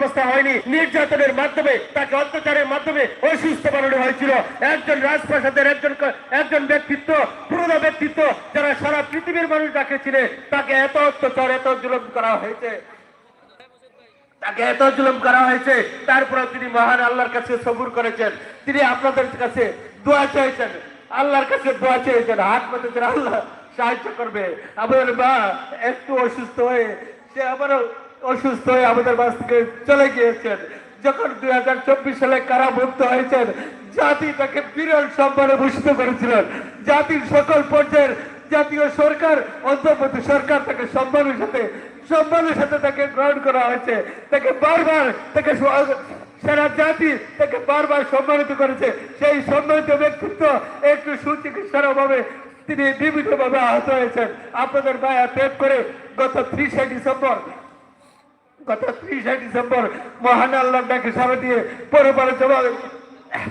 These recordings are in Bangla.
ব্যবস্থা হয়নি। নির্যাতনের মাধ্যমে, তাকে অত্যাচারের মাধ্যমে অসুস্থ বানানো হয়েছিল। একজন রাজপ্রাসাদের একজন একজন ব্যক্তিত্ব, পুরনো ব্যক্তিত্ব, যারা সারা পৃথিবীর মানুষ যাকে ছিলে তাকে এত অত্যাচার, এত জুলুম করা হয়েছে। তাকে এত জুলুম করা হয়েছে। তারপরে তিনি মহান আল্লাহর কাছে সবুর করেছেন। তিনি আপনাদের কাছে দোয়া চেয়েছেন আল্লাহর কাছে দোয়া চেয়েছেন হাত পেতেছেন আল্লাহ সাহায্য করবে। আমাদের মা একটু অসুস্থ হয়ে সে আবারও অসুস্থ হয়ে আমাদের বাস থেকে চলে গিয়েছেন। যখন দুই হাজার চব্বিশ সালে কারামুক্ত হয়েছেন, জাতি তাকে বিরল সম্মানে ভূষিত করেছিলেন। জাতির সকল পর্যায়ের জাতীয় সরকার, অন্তর্বর্তী সরকার তাকে সম্মানের সাথে সম্মানের সাথে তাকে গ্রহণ করা হয়েছে। তাকে বারবার তাকে সারা জাতি তাকে বারবার সম্মানিত করেছে। সেই সম্মানিত ব্যক্তিত্ব একটু সুচিকিৎসার অভাবে তিনি বিভিন্নভাবে আহত হয়েছেন। আপনাদের গায়ে ত্যাগ করে গত ত্রিশে ডিসেম্বর গত ত্রিশে ডিসেম্বর, মহান আল্লাহ ডাকে সারা দিয়ে পরবার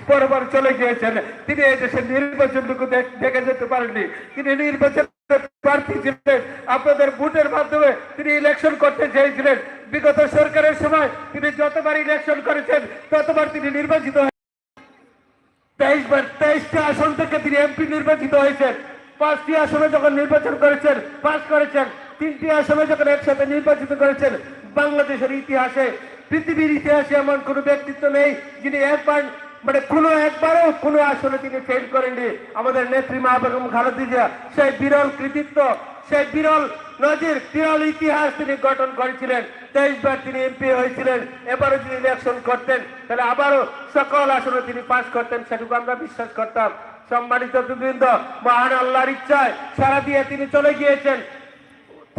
পরবার চলে গিয়েছেন। তিনি এই দেশের নির্বাচনটুকু দেখ- যেতে পারেননি। তিনি নির্বাচন প্রার্থী ছিলেন। আপনাদের ভোটের মাধ্যমে তিনি ইলেকশন করতে চেয়েছিলেন। বিগত সরকারের সময় তিনি যতবার ইলেকশন করেছেন, ততবার তিনি নির্বাচিত হয়ে তেইশ বার, তেইশটা আসন থেকে তিনি এমপি নির্বাচিত হয়েছেন। পাঁচটি আসনে যখন নির্বাচন করেছেন, পাস করেছেন, তিনটি আসনে যখন একসাথে নির্বাচিত করেছেন বাংলাদেশের ইতিহাসে, পৃথিবীর ইতিহাসে এমন কোনো ব্যক্তিত্ব নেই যিনি একবার মানে কোনো একবারও কোনো আসনে তিনি ফেল করেননি। আমাদের নেত্রী মা বেগম সেই বিরল কৃতিত্ব, সেই বিরল নজির, বিরল ইতিহাস তিনি গঠন করেছিলেন। তেইশ বার তিনি এমপি হয়েছিলেন, এবারও যদি ইলেকশন করতেন। তাহলে আবারও সকল আসনে তিনি পাস করতেন, সেটুকু আমরা বিশ্বাস করতাম। সম্মানিত বৃন্দ মহান আল্লাহর ইচ্ছায় সারা দিয়ে তিনি চলে গিয়েছেন।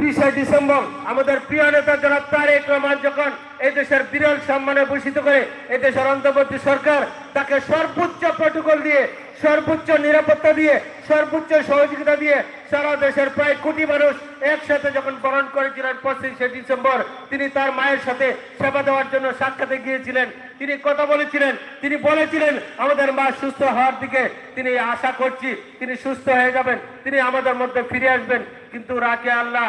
ত্রিশে ডিসেম্বর আমাদের প্রিয় নেতা জনাব তারেক রহমান যখন এই দেশের বিরল সম্মানে ভূষিত করে এই দেশের অন্তর্বর্তী সরকার তাকে সর্বোচ্চ প্রটোকল দিয়ে, সর্বোচ্চ নিরাপত্তা দিয়ে, সর্বোচ্চ সহযোগিতা দিয়ে সারা দেশের প্রায় কোটি মানুষ একসাথে যখন বরণ করেছিলেন পঁচিশে ডিসেম্বর, তিনি তার মায়ের সাথে সেবা দেওয়ার জন্য সাক্ষাতে গিয়েছিলেন। তিনি কথা বলেছিলেন, তিনি বলেছিলেন, আমাদের মা সুস্থ হওয়ার দিকে তিনি আশা করছি, তিনি সুস্থ হয়ে যাবেন, তিনি আমাদের মধ্যে ফিরে আসবেন। কিন্তু রাখে আল্লাহ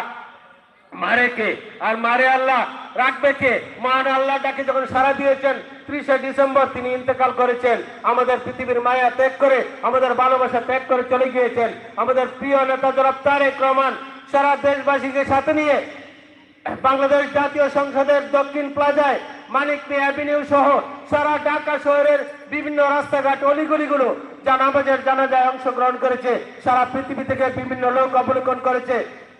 মারে কে? আর মারে আল্লাহ? রাখবে কে? মান আল্লাহ ডাকে যখন সারা দিয়েছেন, ত্রিশে ডিসেম্বর তিনি ইন্তেকাল করেছেন। আমাদের পৃথিবীর মায়া ত্যাগ করে, আমাদের ভালোবাসা ত্যাগ করে চলে গিয়েছেন। আমাদের প্রিয় নেতা জনাব তারেক রহমান, সারা দেশবাসীকে সাথে নিয়ে বাংলাদেশ জাতীয় সংসদের দক্ষিণ প্লাজায় মানিক মিয়া অ্যাভিনিউ সহ সারা ঢাকা শহরের বিভিন্ন রাস্তাঘাট, অলিগলিগুলো জানাবাজের জানাজায় অংশগ্রহণ করেছে। সারা পৃথিবী থেকে বিভিন্ন লোক অবলোকন করেছে।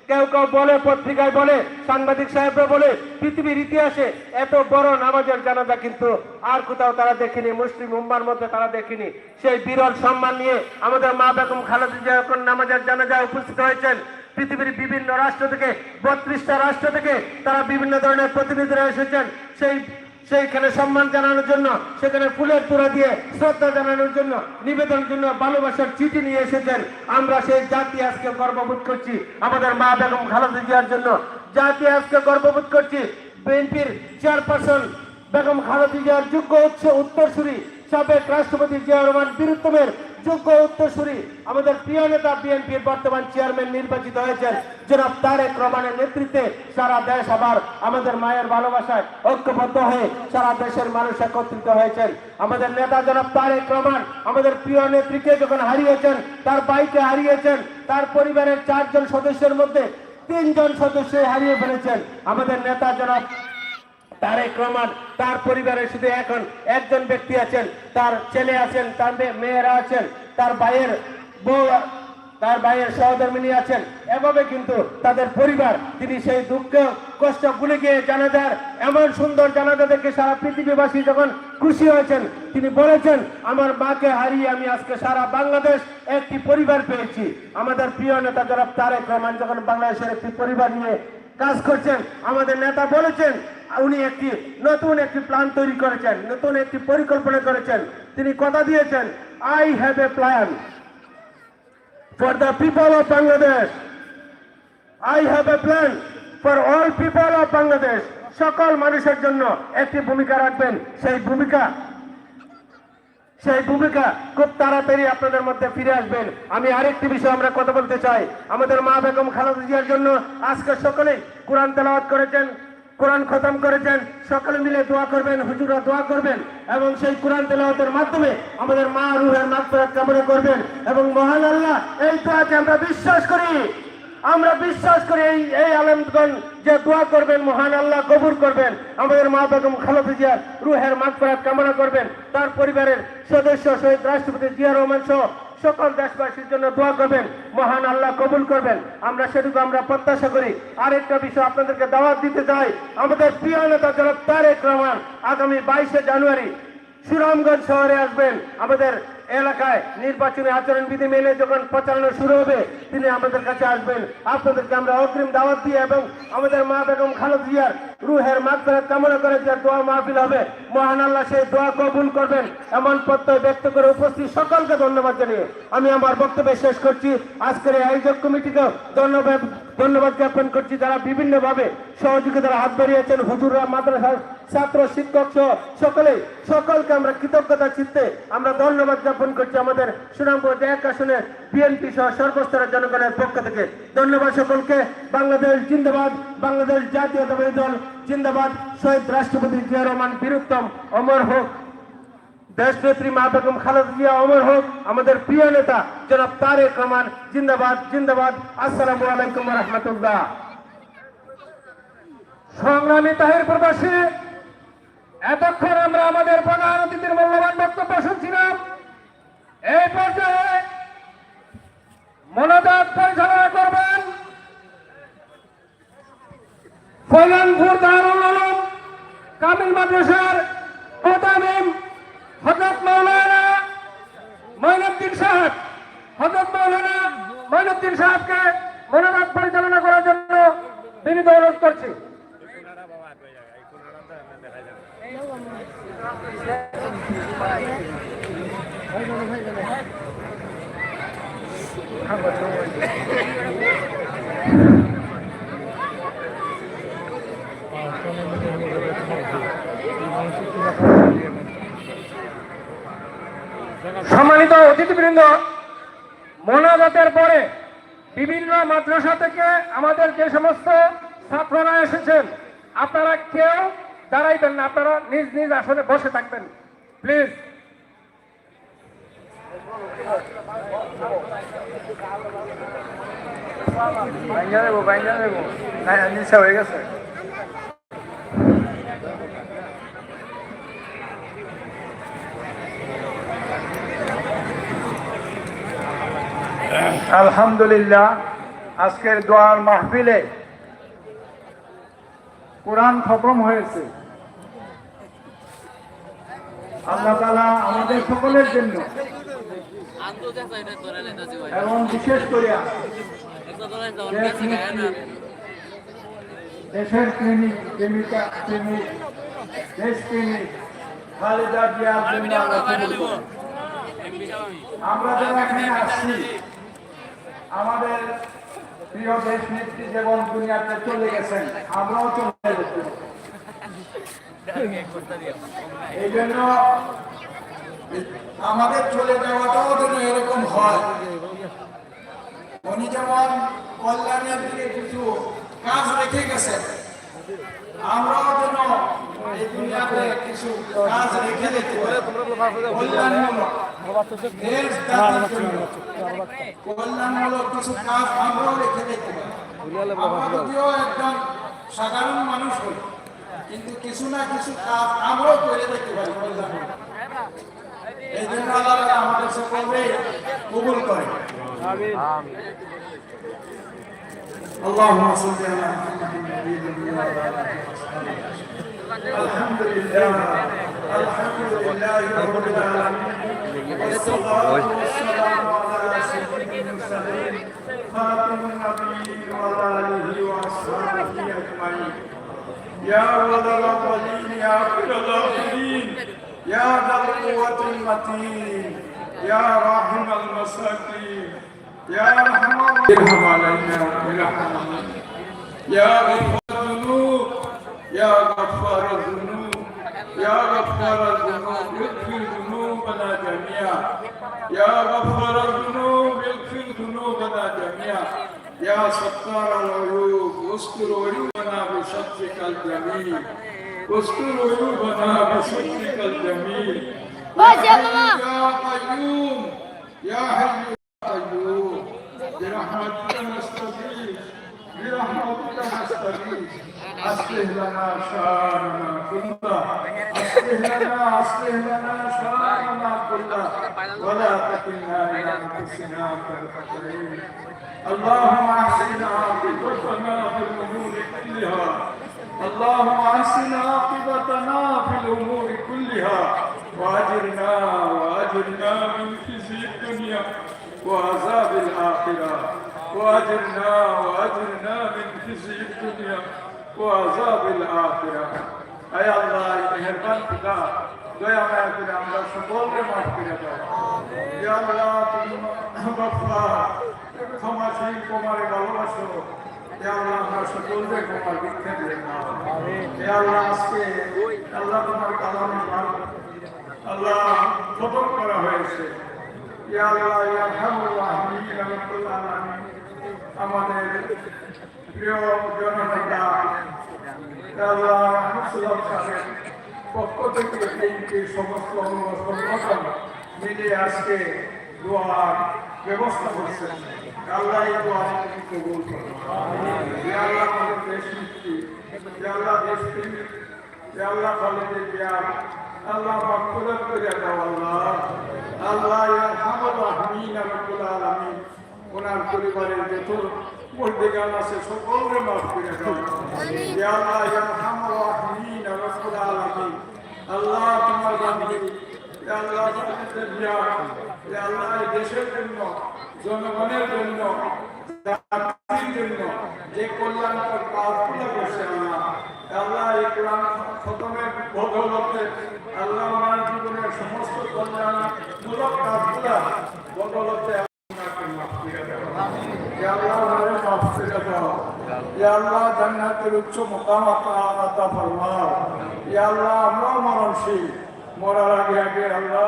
কেউ কেউ বলে, পত্রিকায় বলে, সাংবাদিক সাহেবরা বলে, পৃথিবীর ইতিহাসে এত বড় নামাজের জানাজা কিন্তু আর কোথাও তারা দেখেনি, মুসলিম উম্মার মধ্যে তারা দেখেনি। সেই বিরল সম্মান নিয়ে আমাদের মা বেগম খালেদা যখন নামাজের জানাজায় উপস্থিত হয়েছেন। পৃথিবীর বিভিন্ন রাষ্ট্র থেকে, বত্রিশটা রাষ্ট্র থেকে তারা বিভিন্ন ধরনের প্রতিনিধিরা এসেছেন। সেই সেইখানে সম্মান জানানোর জন্য, সেখানে ফুলের তোড়া দিয়ে শ্রদ্ধা জানানোর জন্য, নিবেদনের জন্য ভালোবাসার চিঠি নিয়ে এসেছেন। আমরা সেই জাতি আজকে গর্ববোধ করছি। আমাদের মা বেগম খালেদা জিয়ার জন্য জাতি আজকে গর্ববোধ করছি। বিএনপির চেয়ারপারসন বেগম খালেদা জিয়ার যোগ্য উৎস উত্তরসূরি সাবেক রাষ্ট্রপতি জিয়া রহমান বীরুত্তমের যোগ্য উত্তরসূরি আমাদের প্রিয় নেতা বিএনপির বর্তমান চেয়ারম্যান নির্বাচিত হয়েছেন। জনাব তারেক রহমানের নেতৃত্বে সারা দেশ আবার আমাদের মায়ের ভালোবাসায় ঐক্যবদ্ধ হয়ে সারা দেশের মানুষ একত্রিত হয়েছেন। আমাদের নেতা জনাব তারেক রহমান আমাদের প্রিয় নেত্রীকে যখন হারিয়েছেন, তার বাইকে হারিয়েছেন, তার পরিবারের চারজন সদস্যের মধ্যে তিনজন সদস্য হারিয়ে ফেলেছেন। আমাদের নেতা জনাব তারেক রহমান, তার পরিবারে শুধু এখন একজন ব্যক্তি আছেন, তার ছেলে আছেন, তার মেয়েরা আছেন, তার ভাইয়ের বউ, তার ভাইয়ের সহধর্মিনী আছেন। এভাবে কিন্তু তাদের পরিবার, তিনি সেই দুঃখ, কষ্ট ভুলে গিয়ে জানাজার এমন সুন্দর জানাজা দেখে সারা পৃথিবীবাসী যখন খুশি হয়েছেন, তিনি বলেছেন, আমার মাকে হারিয়ে আমি আজকে সারা বাংলাদেশ একটি পরিবার পেয়েছি। আমাদের প্রিয় নেতা জনাব তারেক রহমান যখন বাংলাদেশের একটি পরিবার নিয়ে কাজ করছেন, আমাদের নেতা বলেছেন উনি একটি নতুন একটি প্ল্যান তৈরি করেছেন, নতুন একটি পরিকল্পনা করেছেন। তিনি কথা দিয়েছেন I have a plan for the people of Bangladesh I have a plan for all people of Bangladesh সকল মানুষের জন্য একটি ভূমিকা রাখবেন। সেই ভূমিকা সেই ভূমিকা খুব তাড়াতাড়ি আপনাদের মধ্যে ফিরে আসবেন। আমি আরেকটি বিষয় আমরা কথা বলতে চাই। আমাদের মা বেগম খালেদা জিয়ার জন্য আজকে সকলেই কোরআন তেলাওয়াত করেছেন। কোরআন খতম করেছেন, সকলে মিলে দোয়া করবেন হুজুরা দোয়া করবেন, এবং সেই কোরআন তেলাওয়াতের মাধ্যমে আমাদের মা রুহের মাগফিরাত কামনা করবেন, এবং মহান আল্লাহ, এই দোয়াকে আমরা বিশ্বাস করি। আমরা বিশ্বাস করি এই এই আলমগণ যে দোয়া করবেন, মহান আল্লাহ কবুল করবেন, আমাদের মা বেগম খালেদা জিয়ার রুহের মাগফিরাত কামনা করবেন, তার পরিবারের সদস্য শহীদ রাষ্ট্রপতি জিয়া রহমান সহ সকল দেশবাসীর জন্য দোয়া করবেন, মহান আল্লাহ কবুল করবেন। আমরা সেটুকু আমরা প্রত্যাশা করি। আরেকটা বিষয় আপনাদেরকে দাওয়াত দিতে চাই। আমাদের প্রিয় নেতা জনাব তারেক রহমান আগামী বাইশে জানুয়ারি সুরামগঞ্জ শহরে আসবেন। আমাদের এলাকায় নির্বাচনী আচরণ বিধি মেনে যখন প্রচারণা শুরু হবে, তিনি আমাদের কাছে আসবেন। আপনাদেরকে আমরা অগ্রিম দাওয়াত দিয়ে এবং আমাদের মা বেগম খালেদ জিয়ার রুহের মাগফিরাত কামনা করে যে দোয়া মাহফিল হবে, মহান আল্লাহ সেই দোয়া কবুল করবেন এমন প্রত্যয় ব্যক্ত করে উপস্থিত সকলকে ধন্যবাদ জানিয়ে আমি আমার বক্তব্য শেষ করছি। আজকের এই আয়োজক কমিটিকে ধন্যবাদ ধন্যবাদ জ্ঞাপন করছি। যারা বিভিন্নভাবে সহযোগিতার হাত বাড়িয়েছেন, হুজুররা, মাদ্রাসার ছাত্র, শিক্ষক সহ সকলে সকলকে আমরা কৃতজ্ঞতা চিত্তে আমরা ধন্যবাদ জ্ঞাপন করছি আমাদের সুনামপুর এক আসনে বিএনপি সহ সর্বস্তরের জনগণের পক্ষ থেকে। ধন্যবাদ সকলকে। বাংলাদেশ জিন্দাবাদ, বাংলাদেশ জাতীয়তাবাদী দল জিন্দাবাদ। শহীদ রাষ্ট্রপতি জিয়া রহমান বীরুত্তম অমর হোক। দেশনেত্রী মা বেগম খালেদা জিয়া অমর হোক। আমাদের প্রিয় নেতা জনাব তারেক রহমান জিন্দাবাদ জিন্দাবাদ। আসসালামু আলাইকুম রহমতুল্লাহ। সংগ্রামী তাহের প্রবাসী এতক্ষণ আমরা আমাদের প্রধান সম্মানিত অতিথিবৃন্দ, মোনাজাতের পরে বিভিন্ন মাদ্রাসা থেকে আমাদের যে সমস্ত ছাত্ররা এসেছেন, আপনারা কেউ দাঁড়াইবেন না, আপনারা নিজ নিজ আসনে বসে থাকবেন, প্লিজ। হয়ে গেছে। আলহামদুলিল্লাহ আজকের দোয়ার মাহফিলে কোরআন খতম হয়েছে। আল্লাহ তালা আমাদের সকলের জন্য এবং বিশেষ করে দেশ নেত্রী, দেশের প্রেমিক প্রেমিকা প্রেমিক দেশ প্রেমিক খালেদা আমরা যারা এখানে আসছি আমাদের প্রিয় দেশ নেত্রী যেমন দুনিয়াতে চলে গেছেন, আমরাও চলে যেতে এই জন্য আমাদের চলে যাওয়াটাও যেন এরকম হয়। উনি যেমন কল্যাণের দিকে কিছু কাজ রেখে গেছেন আমরাও কিছু কাজ রেখে যেতে কল্যাণমূলক। কল্যাণমূলক কিছু কাজ আমরাও রেখে যেতে আমরা যদিও সাধারণ মানুষ হই কিন্তু কিছু না কিছু কাজ আমরাও করে দেখতে পারি কল্যাণমূলক। এই জন্য আমাদের সকলকে কবুল করে। اللهم صل على محمد النبي وعلى آله وصحبه الحمد لله الحمد لله رب العالمين والصلاة والسلام على سيد المرسلين خاتم النبيين وعلى آله وأصحابه أجمعين. يا ولد الأولين يا خير الآخرين يا ذا القوة المتين يا راحم المساكين. يا رحمة ارحم علينا برحمتك يا غفار الذنوب يا غفار الذنوب يا غفار الذنوب اغفر ذنوبنا جميعا يا غفار الذنوب اغفر ذنوبنا جميعا يا ستار العيوب استر عيوبنا بسترك الجميل استر عيوبنا بسترك الجميل يا ماما. يا قيوم يا حي برحمتك نستغيث برحمتك نستغيث. أصلح لنا شأننا كله أصلح لنا أصلح لنا شأننا كله. ولا تكلنا إلى أنفسنا طرفة عين. اللهم أحسن عاقبتنا في الأمور كلها. اللهم أحسن عاقبتنا في الأمور كلها. وأجرنا وأجرنا من خزي الدنيا. وعذاب الآخرة وأجرنا وأجرنا من خزي الدنيا وعذاب الآخرة أي الله مهربان পিতা দয়া মায়া করে আমরা সকলকে মাফ করে দাও ইয়া আল্লাহ তুমি বাপ্পা ক্ষমাশীল তোমারে ভালোবাসো ইয়া আল্লাহ আমরা সকলকে ক্ষমার ভিক্ষা দিয়ে নাও ইয়া আল্লাহ আজকে আল্লাহ তোমার কালামে আল্লাহ খতম করা হয়েছে ইয়া আল্লাহ ইয়া হামুল ইয়া রাব্বুল আলামিন আমাদের প্রিয় জননেতা আল্লাহ মুসলিম সাহেব পক্ষ থেকে এই সমস্ত সংগঠন মিলে আজকে দোয়ার ব্যবস্থা করছেন আল্লাহ আল্লাহ আমাদের দেশ ইয়া আল্লাহ দেশ আল্লাহ খালেদের জ্ঞান আল্লাহ মাগফিরাত করে দাও আল্লাহ। আল্লাহ ইয়ারহামুর রাহিমিন রব্বুল আলামিন। ওনার পরিবারের যত মুর্দিগান আছে সকলকে মাফ করে দাও। ইয়া আল্লাহ ইয়ারহামুর রাহিমিন রব্বুল আলামিন। আল্লাহ তোমার বান্দি। ইয়া আল্লাহ তোমাদের ইয়া আল্লাহ দেশের জন্য জনগণের জন্য জাতির জন্য যে কল্যাণকর কাজগুলো করছে কোরআন খতমের বদলতে আল্লাহ আমার জীবনের সমস্ত কল্যাণমূলক কাজগুলা বদলতে আল্লাহ উচ্চ মকাম আতা আমরা মরণশীল। মরার আগে আগে আল্লাহ